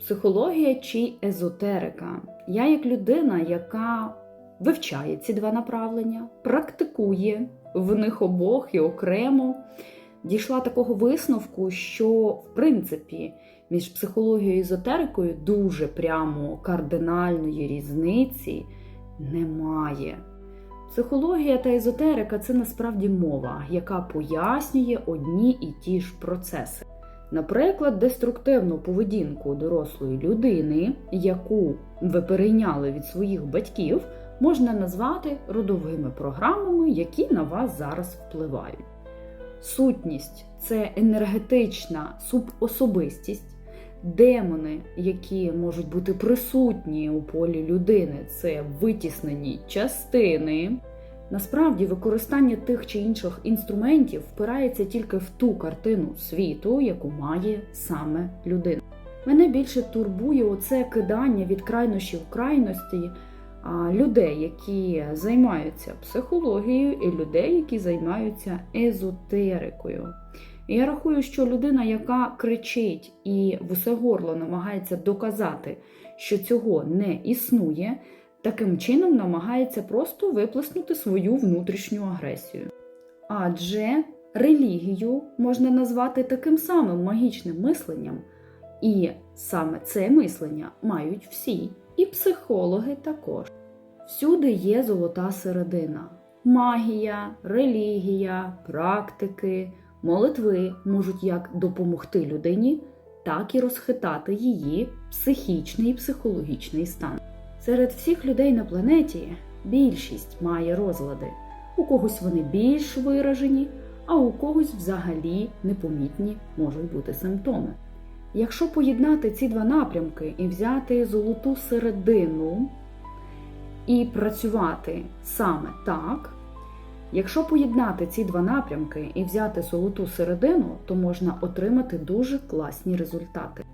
психологія чи езотерика. Я, як людина, яка вивчає ці два направлення, практикує в них обох і окремо, дійшла такого висновку, що в принципі між психологією і езотерикою дуже прямо кардинальної різниці немає. Психологія та езотерика це насправді мова, яка пояснює одні і ті ж процеси. Наприклад, деструктивну поведінку дорослої людини, яку ви перейняли від своїх батьків, можна назвати родовими програмами, які на вас зараз впливають. Сутність це енергетична субособистість, демони, які можуть бути присутні у полі людини, це витіснені частини. Насправді, використання тих чи інших інструментів впирається тільки в ту картину світу, яку має саме людина. Мене більше турбує оце кидання від крайнощів в крайності людей, які займаються психологією, і людей, які займаються езотерикою. Я рахую, що людина, яка кричить і в усе горло намагається доказати, що цього не існує, таким чином намагається просто виплеснути свою внутрішню агресію. Адже релігію можна назвати таким самим магічним мисленням, і саме це мислення мають всі, і психологи також. Всюди є золота середина. Магія, релігія, практики, молитви можуть як допомогти людині, так і розхитати її психічний і психологічний стан. Серед всіх людей на планеті більшість має розлади. У когось вони більш виражені, а у когось взагалі непомітні можуть бути симптоми. Якщо поєднати ці два напрямки і взяти золоту середину і працювати саме так, якщо поєднати ці два напрямки і взяти золоту середину, то можна отримати дуже класні результати.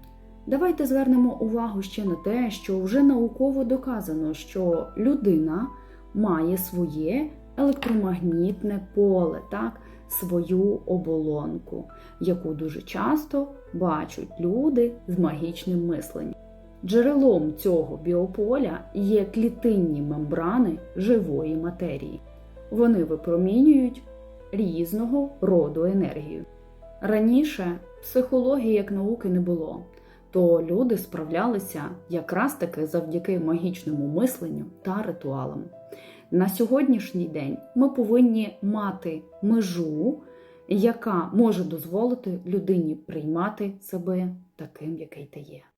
Давайте звернемо увагу ще на те, що вже науково доказано, що людина має своє електромагнітне поле, так, свою оболонку, яку дуже часто бачать люди з магічним мисленням. Джерелом цього біополя є клітинні мембрани живої матерії. Вони випромінюють різного роду енергію. Раніше психології як науки не було то люди справлялися якраз таки завдяки магічному мисленню та ритуалам. На сьогоднішній день ми повинні мати межу, яка може дозволити людині приймати себе таким, який ти є.